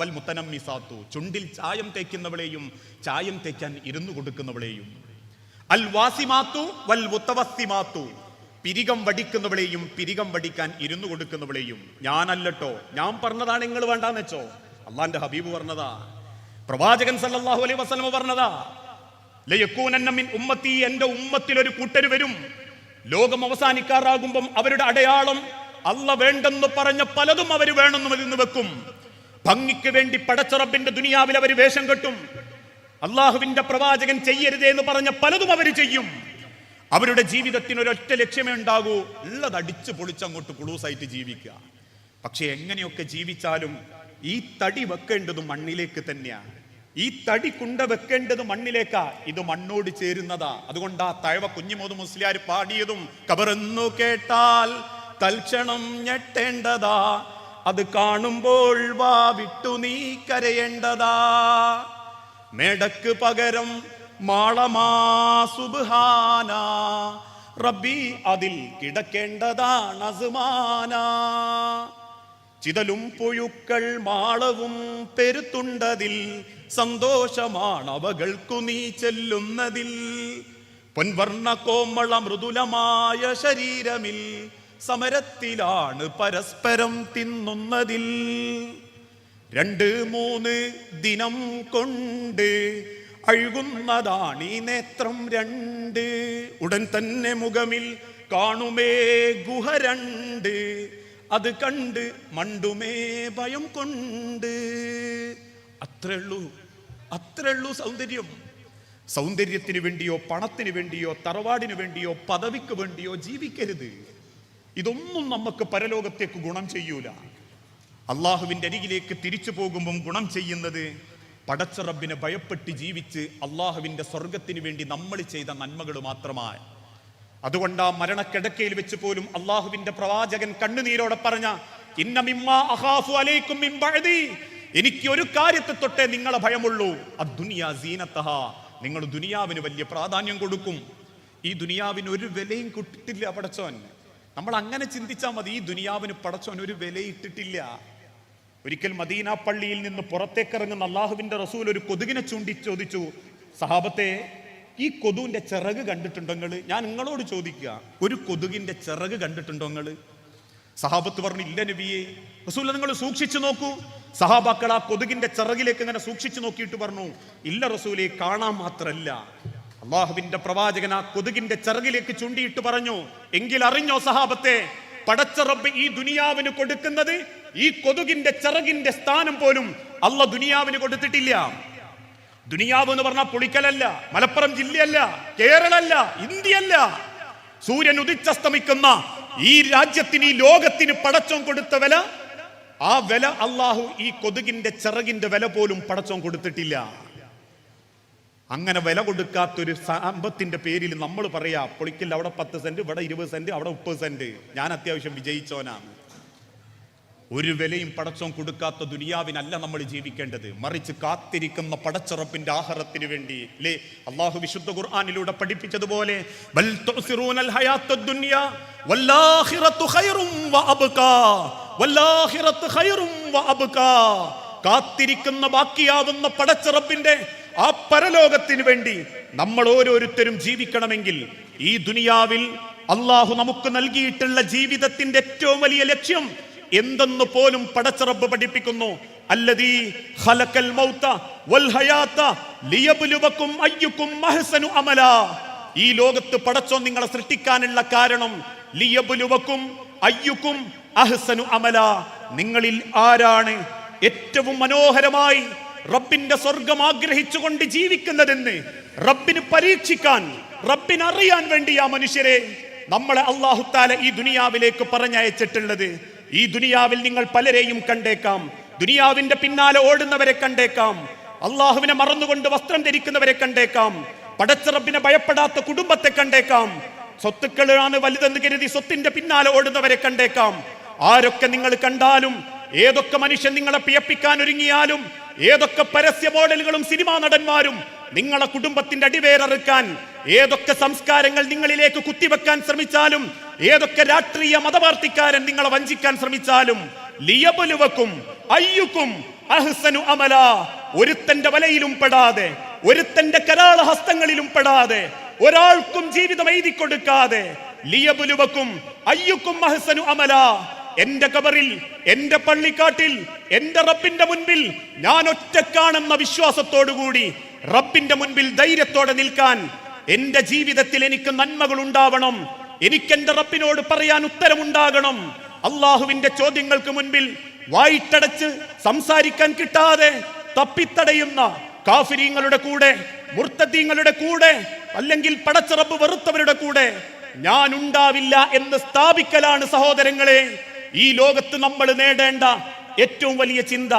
വൽ മുത്തനമ്മിസാത്തു ചുണ്ടിൽ ചായം തേക്കുന്നവളെയും ചായം തേക്കാൻ ഇരുന്നു കൊടുക്കുന്നവളെയും. അൽ വാസിമാത്തു വൽ മുത്തവസ്സിമാത്തു. പിരികം വടിക്കുന്നവളെയും പിരികം വടിക്കാൻ ഇരുന്നു കൊടുക്കുന്നവളെയും. ഞാനല്ലട്ടോ ഞാൻ പറഞ്ഞതാണ് നിങ്ങൾ വേണ്ടാന്ന് വെച്ചോ. അള്ളാന്റെ ഹബീബ് പറഞ്ഞതാ. പ്രവാചകൻ സല്ലാഹു അലൈ വസ്ലമ പറഞ്ഞതാ. ലയക്കൂനന്നമ്മിൻ ഉമ്മത്തി എന്റെ ഉമ്മത്തിൽ ഒരു കൂട്ടര് വരും. ലോകം അവസാനിക്കാറാകുമ്പം അവരുടെ അടയാളം അല്ല വേണ്ടെന്ന് പറഞ്ഞ പലതും അവർ വേണമെന്ന് ഇരുന്ന് വെക്കും. ഭംഗിക്ക് വേണ്ടി പടച്ചുറപ്പിന്റെ ദുനിയാവിൽ അവർ വേഷം കെട്ടും. അള്ളാഹുവിന്റെ പ്രവാചകൻ ചെയ്യരുതേ എന്ന് പറഞ്ഞ പലതും അവർ ചെയ്യും. അവരുടെ ജീവിതത്തിന് ഒരൊറ്റ ലക്ഷ്യമേ ഉണ്ടാകൂ. ഉള്ളത് അടിച്ചു പൊളിച്ചങ്ങോട്ട് കുളൂസായിട്ട് ജീവിക്കുക. പക്ഷെ എങ്ങനെയൊക്കെ ജീവിച്ചാലും ഈ തടി വെക്കേണ്ടത് മണ്ണിലേക്ക് തന്നെയാണ്. ഈ തടി കുണ്ട വെക്കേണ്ടത് മണ്ണിലേക്കാ. ഇത് മണ്ണോട് ചേരുന്നതാ. ആ തഴവ കുഞ്ഞിമോത് മുസ്ലിയാർ പാടിയതും കബറെന്നു കേട്ടാൽ തൽക്ഷണം ഞെട്ടേണ്ടതാ. അത് കാണുമ്പോൾ വാ വിട്ടു നീ കരയേണ്ടതാ. മേടക്ക് പകരം മാളമാ സുബ്ഹാന. റബ്ബി അതിൽ കിടക്കേണ്ടതാണ് അസുമാന. ചിതലും പുഴുക്കൾ മാളവും പെരുത്തുണ്ടതിൽ സന്തോഷമാണ് അവകൾക്കു നീ ചെല്ലുന്നതിൽ. പൊൻവർണ കോമള മൃദുലമായ ശരീരമിൽ സമരത്തിലാണ് പരസ്പരം തിന്നുന്നതിൽ. രണ്ട് മൂന്ന് ദിനം കൊണ്ട് അഴുകുന്നതാണ് ഈ നേത്രം രണ്ട്. ഉടൻ തന്നെ മുഖമിൽ കാണുമേ ഗുഹ രണ്ട്. അത് കണ്ട് മണ്ടുമേ ഭയം കൊണ്ട്. അത്രേ ഉള്ളൂ അത്രേ ഉള്ളൂ സൗന്ദര്യം. സൗന്ദര്യത്തിന് വേണ്ടിയോ പണത്തിന് വേണ്ടിയോ തറവാടിന് വേണ്ടിയോ പദവിക്ക് വേണ്ടിയോ ജീവിക്കരുത്. ഇതൊന്നും നമുക്ക് പരലോകത്തേക്ക് ഗുണം ചെയ്യൂല. അള്ളാഹുവിന്റെ അരികിലേക്ക് തിരിച്ചു പോകുമ്പം ഗുണം ചെയ്യുന്നത് പടച്ച റബ്ബിനെ ഭയപ്പെട്ട് ജീവിച്ച് അള്ളാഹുവിന്റെ സ്വർഗത്തിന് വേണ്ടി നമ്മൾ ചെയ്ത നന്മകൾ മാത്രമാണ്. അതുകൊണ്ട് ആ മരണക്കിടക്കയിൽ വെച്ച് പോലും അള്ളാഹുവിന്റെ പ്രവാചകൻ കണ്ണുനീരോടെ പറഞ്ഞ എനിക്ക് ഒരു കാര്യത്തെ തൊട്ടേ നിങ്ങളെ ഭയമുള്ളൂ. അദ്ദുനിയാ സീനത്തഹ. നിങ്ങൾ ദുനിയാവിന് വലിയ പ്രാധാന്യം കൊടുക്കും. ഈ ദുനിയാവിന് ഒരു വിലയും കിട്ടിട്ടില്ല പടച്ചോൻ നമ്മൾ അങ്ങനെ ചിന്തിച്ചാൽ മതി ഈ ദുനിയാവിന് പടച്ചോൻ ഒരു വിലയിട്ടിട്ടില്ല. ഒരിക്കൽ മദീന പള്ളിയിൽ നിന്ന് പുറത്തേക്കിറങ്ങുന്ന അള്ളാഹുവിന്റെ റസൂൽ ഒരു കൊതുകിനെ ചൂണ്ടി ചോദിച്ചു സഹാബത്തെ ഈ കൊതുവിന്റെ ചിറക് കണ്ടിട്ടുണ്ടോ നിങ്ങൾ ഞാൻ നിങ്ങളോട് ചോദിക്കുക ഒരു കൊതുകിന്റെ ചിറക് കണ്ടിട്ടുണ്ടോ നിങ്ങൾ സഹാബത്ത് പറഞ്ഞു ഇല്ല നബിയെ. റസൂല നിങ്ങൾ സൂക്ഷിച്ചു നോക്കൂ. സഹാബാക്കൾ ആ കൊതുകിന്റെ ചിറകിലേക്ക് ഇങ്ങനെ സൂക്ഷിച്ചു നോക്കിയിട്ട് പറഞ്ഞു ഇല്ല റസൂലെ കാണാൻ മാത്രല്ല. അള്ളാഹുവിന്റെ പ്രവാചകൻ ആ കൊതുകിന്റെ ചിറകിലേക്ക് ചൂണ്ടിയിട്ട് പറഞ്ഞു എങ്കിൽ അറിഞ്ഞോ സഹാബത്തെ പടച്ച റബ്ബ് ഈ ദുനിയാവിന് കൊടുക്കുന്നത് ഈ കൊതുകിന്റെ ചിറകിന്റെ സ്ഥാനം പോലും അല്ല ദുനിയാവിന് കൊടുത്തിട്ടില്ല. ദുനിയാവ് എന്ന് പറഞ്ഞാൽ പുളിക്കലല്ല മലപ്പുറം ജില്ലയല്ല കേരളല്ല ഇന്ത്യയല്ല. സൂര്യൻ ഉദിച്ചസ്തമിക്കുന്ന ഈ രാജ്യത്തിന് ഈ ലോകത്തിന് പടച്ചോൻ കൊടുത്ത വില ആ വില അള്ളാഹു ഈ കൊതുകിന്റെ ചിറകിന്റെ വില പോലും പടച്ചോൻ കൊടുത്തിട്ടില്ല. അങ്ങനെ വില കൊടുക്കാത്തൊരു സാമ്പത്തിന്റെ പേരിൽ നമ്മൾ പറയാ പൊളിക്കൽ അവിടെ പത്ത് സെന്റ് ഇവിടെ ഇരുപത് സെന്റ് അവിടെ മുപ്പത് സെന്റ്. ഞാൻ അത്യാവശ്യം വിജയിച്ചോനാണ് ഒരു വിലയും പടച്ചോൻ കൊടുക്കാത്ത ദുനിയാവിനല്ല നമ്മൾ ജീവിക്കേണ്ടത്. മറിച്ച് കാത്തിരിക്കുന്ന പടച്ചുറപ്പിന്റെ ആഹാരത്തിന് വേണ്ടി അല്ലേ അള്ളാഹു വിശുദ്ധ ഖുർആാനിലൂടെ പഠിപ്പിച്ചതുപോലെ കാത്തിരിക്കുന്ന ബാക്കിയാവുന്ന പടച്ചുറപ്പിന്റെ ആ പരലോകത്തിന് വേണ്ടി നമ്മൾ ഓരോരുത്തരും ജീവിക്കണമെങ്കിൽ ഈ ദുനിയാവിൽ അള്ളാഹു നമുക്ക് നൽകിയിട്ടുള്ള ജീവിതത്തിന്റെ ഏറ്റവും വലിയ ലക്ഷ്യം എന്തെന്ന് പോലും പടച്ചറബ് പഠിപ്പിക്കുന്നു. അല്ലദീ ഖലഖൽ മൗത വൽ ഹയാത ലിയബ്ലുവക്കും അയ്യുക്കും അഹ്സനു അമല. ഈ ലോകത്ത് പടച്ചോ നിങ്ങളെ സൃഷ്ടിക്കാനുള്ള കാരണം ലിയബ്ലുവക്കും അയ്യുക്കും അഹ്സനു അമല. നിങ്ങളിൽ ആരാണ് ഏറ്റവും മനോഹരമായി റബ്ബിന്റെ സ്വർഗം ആഗ്രഹിച്ചുകൊണ്ട് ജീവിക്കുന്നതെന്ന് റബ്ബിന് പരീക്ഷിക്കാൻ റബ്ബിന് അറിയാൻ വേണ്ടി ആ മനുഷ്യരെ നമ്മളെ അള്ളാഹുത്താല ഈ ദുനിയാവിലേക്ക് പറഞ്ഞയച്ചിട്ടുള്ളത്. ഈ ദുനിയാവിൽ നിങ്ങൾ പലരെയും കണ്ടേക്കാം. ദുനിയാവിന്റെ പിന്നാലെ ഓടുന്നവരെ കണ്ടേക്കാം. അള്ളാഹുവിനെ മറന്നുകൊണ്ട് വസ്ത്രം ധരിക്കുന്നവരെ കണ്ടേക്കാം. പടച്ച റബ്ബിനെ ഭയപ്പെടാത്ത കുടുംബത്തെ കണ്ടേക്കാം. സ്വത്തുക്കളാണ് വലുതെന്ന് കരുതി സ്വത്തിന്റെ പിന്നാലെ ഓടുന്നവരെ കണ്ടേക്കാം. ആരൊക്കെ നിങ്ങൾ കണ്ടാലും ഏതൊക്കെ മനുഷ്യൻ നിങ്ങളെ പിയപ്പിക്കാൻ ഒരുങ്ങിയാലും ഏതൊക്കെ പരസ്യ മോഡലുകളും സിനിമാ നടന്മാരും നിങ്ങളെ കുടുംബത്തിന്റെ അടിവേരറുക്കാൻ ഏതൊക്കെ സംസ്കാരങ്ങൾ നിങ്ങളിലേക്ക് കുത്തിവെക്കാൻ ശ്രമിച്ചാലും ഏതൊക്കെ രാഷ്ട്രീയ മതപാർട്ടിക്കാരൻ നിങ്ങളെ വഞ്ചിക്കാൻ ശ്രമിച്ചാലും ലിയബലുവക്കും അയ്യുക്കും അഹ്സനു അമല. ഒരുത്തന്റെ വലയിലും പെടാതെ ഒരുത്തന്റെ കരാള ഹസ്തങ്ങളിലും പെടാതെ ഒരാൾക്കും ജീവിതം എഴുതി കൊടുക്കാതെ ലിയബുലുവക്കും അയ്യുക്കും അഹ്സനു അമല. എന്റെ കബറിൽ എന്റെ പള്ളിക്കാട്ടിൽ എന്റെ റബ്ബിന്റെ മുൻപിൽ ഞാൻ ഒറ്റക്കാണെന്ന വിശ്വാസത്തോടുകൂടി റബ്ബിന്റെ മുൻപിൽ ധൈര്യത്തോടെ നിൽക്കാൻ എന്റെ ജീവിതത്തിൽ എനിക്ക് നന്മകൾ ഉണ്ടാവണം. എനിക്ക് എന്റെ റബ്ബിനോട് പറയാൻ ഉത്തരമുണ്ടാകണം. അള്ളാഹുവിന്റെ ചോദ്യങ്ങൾക്ക് മുൻപിൽ വായിട്ടടച്ച് സംസാരിക്കാൻ കിട്ടാതെ തപ്പിത്തടയുന്ന കാഫിരീങ്ങളുടെ കൂടെ മുർത്തീങ്ങളുടെ കൂടെ അല്ലെങ്കിൽ പടച്ചറബ് വെറുത്തവരുടെ കൂടെ ഞാൻ ഉണ്ടാവില്ല എന്ന് സ്ഥാപിക്കലാണ് സഹോദരങ്ങളെ. ഈ ലോകത്ത് നമ്മൾ നേടേണ്ട ഏറ്റവും വലിയ ചിന്ത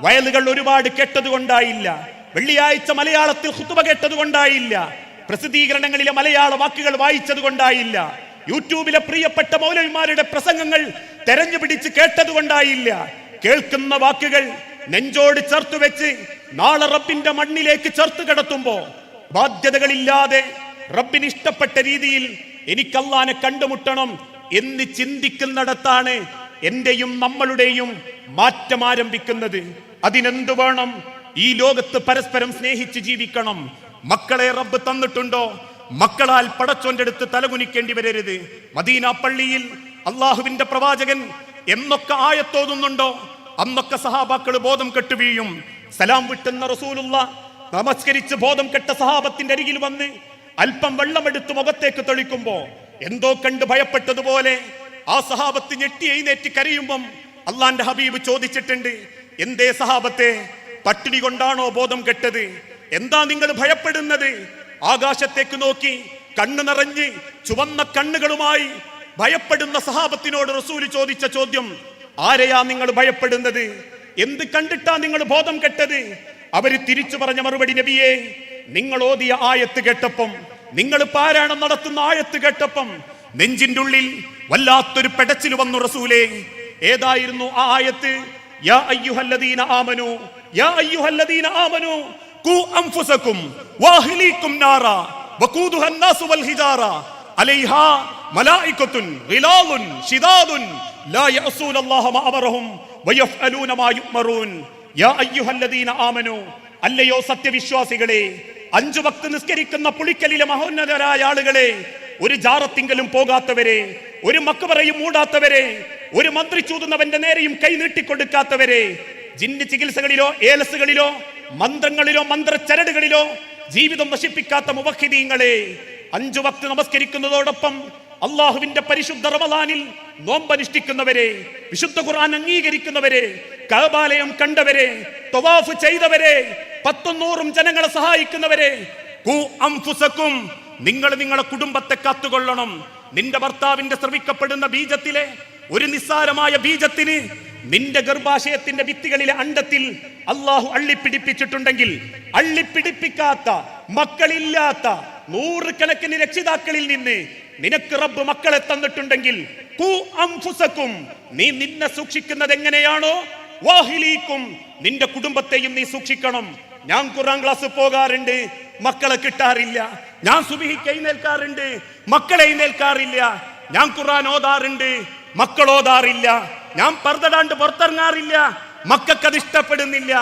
വയലുകൾ ഒരുപാട് കേട്ടതുകൊണ്ടായില്ല. വെള്ളിയാഴ്ച മലയാളത്തിൽ ഹുത്തുബ കേട്ടതുകൊണ്ടായില്ല. പ്രസിദ്ധീകരണങ്ങളിലെ മലയാള വാക്കുകൾ വായിച്ചത് കൊണ്ടായില്ല യൂട്യൂബിലെ പ്രിയപ്പെട്ട മൗലവിമാരുടെ പ്രസംഗങ്ങൾ തെരഞ്ഞു പിടിച്ച് കേട്ടതുകൊണ്ടായില്ല. കേൾക്കുന്ന വാക്കുകൾ നെഞ്ചോട് ചേർത്തു വെച്ച് നാളെ റബ്ബിന്റെ മണ്ണിലേക്ക് ചേർത്ത് കിടത്തുമ്പോ ബാധ്യതകളില്ലാതെ റബ്ബിന് ഇഷ്ടപ്പെട്ട രീതിയിൽ എനിക്കല്ലാനെ കണ്ടുമുട്ടണം എന്ന് ചിന്തിക്കുന്നിടത്താണ് എന്റെയും നമ്മളുടെയും മാറ്റം ആരംഭിക്കുന്നത്. അതിനെന്തു വേണം? ഈ ലോകത്ത് പരസ്പരം സ്നേഹിച്ച് ജീവിക്കണം. മക്കളെ റബ്ബ് തന്നിട്ടുണ്ടോ? മക്കളാൽ പടച്ചോന്റെ അടുത്ത് തലകുനിക്കേണ്ടി വരരുത്. മദീന പള്ളിയിൽ അള്ളാഹുവിന്റെ പ്രവാചകൻ എന്നൊക്കെ ആയത്തോതുന്നുണ്ടോ അന്നൊക്കെ സഹാബാക്കൾ ബോധം കെട്ടുവീഴും സലാം വിട്ടുന്ന റസൂലുള്ള നമസ്കരിച്ച് ബോധം കെട്ട സഹാബത്തിന്റെ അരികിൽ വന്ന് അല്പം വെള്ളമെടുത്ത് മുഖത്തേക്ക് തെളിക്കുമ്പോ എന്തോ കണ്ട് ഭയപ്പെട്ടതുപോലെ ആ സഹാബത്ത് ഞെട്ടി എഴുന്നേറ്റ് കരയുമ്പം അള്ളാന്റെ ഹബീബ് ചോദിച്ചിട്ടുണ്ട് എന്തേ സഹാബത്തെ പട്ടിണി കൊണ്ടാണോ ബോധം കെട്ടത്? എന്താ നിങ്ങൾ ഭയപ്പെടുന്നത്? ആകാശത്തേക്ക് നോക്കി കണ്ണു നിറഞ്ഞ് ചുവന്ന കണ്ണുകളുമായി ഭയപ്പെടുന്ന സഹാബത്തിനോട് റസൂൽ ചോദിച്ച ചോദ്യം ആരെയാ നിങ്ങൾ ഭയപ്പെടുന്നത്? എന്ത് കണ്ടിട്ടാ നിങ്ങൾ ബോധം കെട്ടത്? അവർ തിരിച്ചു പറഞ്ഞ മറുപടി നബിയെ നിങ്ങൾ ഓതിയ ആയത്ത് കേട്ടപ്പം നിങ്ങൾ പാരായണം നടത്തുന്ന ആഴത്ത് കേട്ടപ്പം നെഞ്ചിന്റെ ഉള്ളിൽ വല്ലാത്തൊരു പെടച്ചിൽ വന്നു റസൂലേ. ഏതായിരുന്നു ആ ആയത്ത്? യാ അയ്യുഹല്ലദീന ആമനു യാ അയ്യുഹല്ലദീന ആമനു കു അംഫുസകും വാഹ്ലീകും നാറ വഖൂദുഹൻ നാസു വൽ ഹിജാറ അലൈഹാ മലായികത്തുൻ ഗിലാലുൻ ശിദാദുൻ ലാ യഅസൂന അല്ലാഹ മാ അമറഹും വയഫ്അലൂന മാ യുമറൂൻ യാ അയ്യുഹല്ലദീന ആമനു അല്ലയോ സത്യവിശ്വാസികളെ അഞ്ചു ഭക്ത് നിസ്കരിക്കുന്ന പുളിക്കലിലെ മഹോന്നതരായ ആളുകളെ ഒരു ജാറത്തിങ്കലും പോകാത്തവരെ ഒരു മക്കുപറയും മൂടാത്തവരെ ഒരു മന്ത്രി ചൂതുന്നവന്റെ നേരെയും കൈ നീട്ടിക്കൊടുക്കാത്തവരെ ജിന്ന് ചികിത്സകളിലോ ഏലസുകളിലോ മന്ത്രങ്ങളിലോ മന്ത്രചരടുകളിലോ ജീവിതം നശിപ്പിക്കാത്ത മുവഹിദീങ്ങളെ അഞ്ചു വക്ത് നമസ്കരിക്കുന്നതോടൊപ്പം അള്ളാഹുവിന്റെ പരിശുദ്ധ റമദാനിൽ നോമ്പനുഷ്ഠിക്കുന്നവരെ വിശുദ്ധ ഖുർആൻ അംഗീകരിക്കുന്നവരെ കഅബാലയം കണ്ടവരെ തൊവാഫ് ചെയ്തവരെ പത്തൊന്നൂറും ജനങ്ങളെ സഹായിക്കുന്നവരെ നിങ്ങൾ നിങ്ങളെ കുടുംബത്തെ കാത്തുകൊള്ളണം. നിന്റെ ഭർത്താവിന്റെ ശ്രവിക്കപ്പെടുന്ന ബീജത്തിലെ ഒരു നിസ്സാരമായ ബീജത്തിന് നിന്റെ ഗർഭാശയത്തിന്റെ ഭിത്തികളിലെ അണ്ടത്തിൽ അള്ളാഹു അള്ളിപ്പിടിപ്പിച്ചിട്ടുണ്ടെങ്കിൽ അള്ളിപ്പിടിപ്പിക്കാത്ത മക്കളില്ലാത്ത നൂറുകണക്കിന് രക്ഷിതാക്കളിൽ നിന്ന് നിനക്ക് റബ്ബ് മക്കളെ തന്നിട്ടുണ്ടെങ്കിൽ കു നീ നിന്നെ സൂക്ഷിക്കുന്നത് എങ്ങനെയാണോ? വാഹിലീക്കും നിന്റെ കുടുംബത്തെയും നീ സൂക്ഷിക്കണം. ഞാൻ കുറാം ക്ലാസ് പോകാറുണ്ട് മക്കളെ കിട്ടാറില്ല. ഞാൻ സുബിഹിക്ക് എഴുന്നേൽക്കാറുണ്ട് മക്കളെ എഴുന്നേൽക്കാറില്ല. ഞാൻ ഖുറാൻ ഓതാറുണ്ട് മക്കൾ ഓതാറില്ല. ഞാൻ പർദ്ദടാണ്ട് പുറത്തിറങ്ങാറില്ല മക്കൾക്ക് അത് ഇഷ്ടപ്പെടുന്നില്ല.